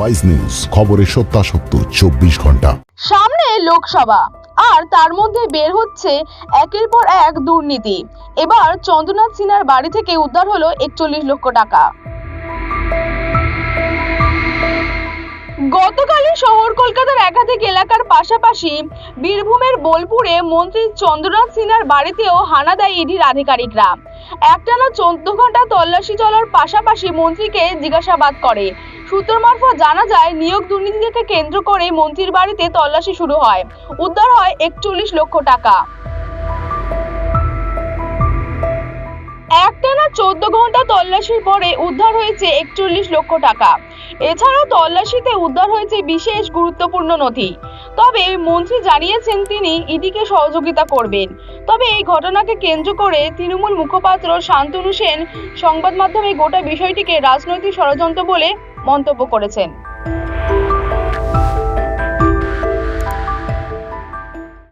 Wise news খবরের সত্যাসত্য, চব্বিশ ঘণ্টা। সামনে লোকসভা, আর তার মধ্যে বের হচ্ছে একের পর এক দুর্নীতি। এবার চন্দ্রনাথ সিনহার বাড়ি থেকে উদ্ধার হলো একচল্লিশ লক্ষ টাকা। গতকালই শহর কলকাতার একাধিক এলাকার পাশাপাশি বীরভূমের বোলপুরে মন্ত্রী চন্দ্রনাথ সিনহার বাড়িতেও হানা দেয় ইডির আধিকারিকরা। একটানা চোদ্দ ঘণ্টা তল্লাশি চলার পাশাপাশি মন্ত্রীকে জিজ্ঞাসাবাদ করে। সূত্র মারফত জানা যায়, নিয়োগ দুর্নীতিকে কেন্দ্র করে মন্ত্রীর বাড়িতে তল্লাশি শুরু হয়। উদ্ধার হয় একচল্লিশ লক্ষ টাকা। একটানা চোদ্দ ঘণ্টা তল্লাশির পরে উদ্ধার হয়েছে একচল্লিশ লক্ষ টাকা। এছাড়াও তল্লাশিতে উদ্ধার হয়েছে বিশেষ গুরুত্বপূর্ণ নথি। তবে মন্ত্রী জানিয়েছেন তিনি ইডিকে সহযোগিতা করবেন। তবে এই ঘটনাকে কেন্দ্র করে তৃণমূল মুখপাত্র শান্তনু সেন সংবাদ মাধ্যমে গোটা বিষয়টিকে রাজনৈতিক ষড়যন্ত্র বলে মন্তব্য করেছেন।